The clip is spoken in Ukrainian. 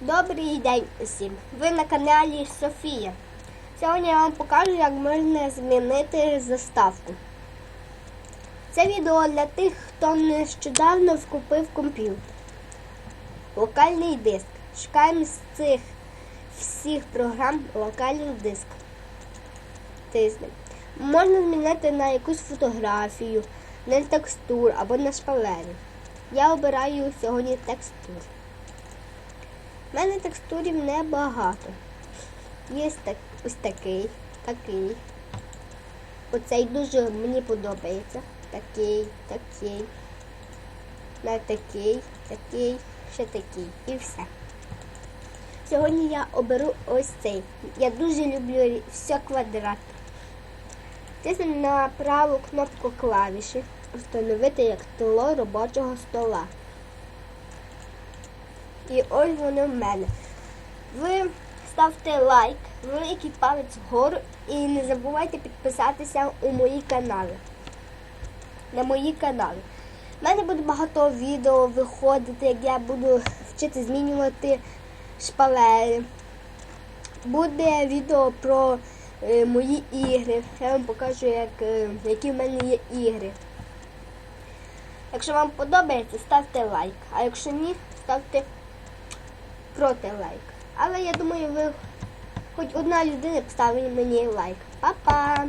Добрий день усім! Ви на каналі Софія. Сьогодні я вам покажу, як можна змінити заставку. Це відео для тих, хто нещодавно скупив комп'ютер. Локальний диск. Шукаємо з цих всіх програм локальний диск. Тиснемо. Можна змінити на якусь фотографію, на текстур або на шпалери. Я обираю сьогодні текстур. У мене текстурів небагато. Є так, ось такий, такий. Оцей дуже мені подобається. Такий, такий. На такий, такий, ще такий. І все. Сьогодні я оберу ось цей. Я дуже люблю все квадрат. Тиснемо на праву кнопку клавіші Встановити як тло робочого стола. І ось вони в мене. Ви ставте лайк, великий палець вгору і не забувайте підписатися у мої канали. На мої канали. У мене буде багато відео виходити, як я буду вчити змінювати шпалери. Буде відео про е, мої ігри. Я вам покажу, як, е, які в мене є ігри. Якщо вам подобається, ставте лайк. А якщо ні, ставте проти лайк. Але я думаю, ви хоч одна людина поставить мені лайк. Па-па!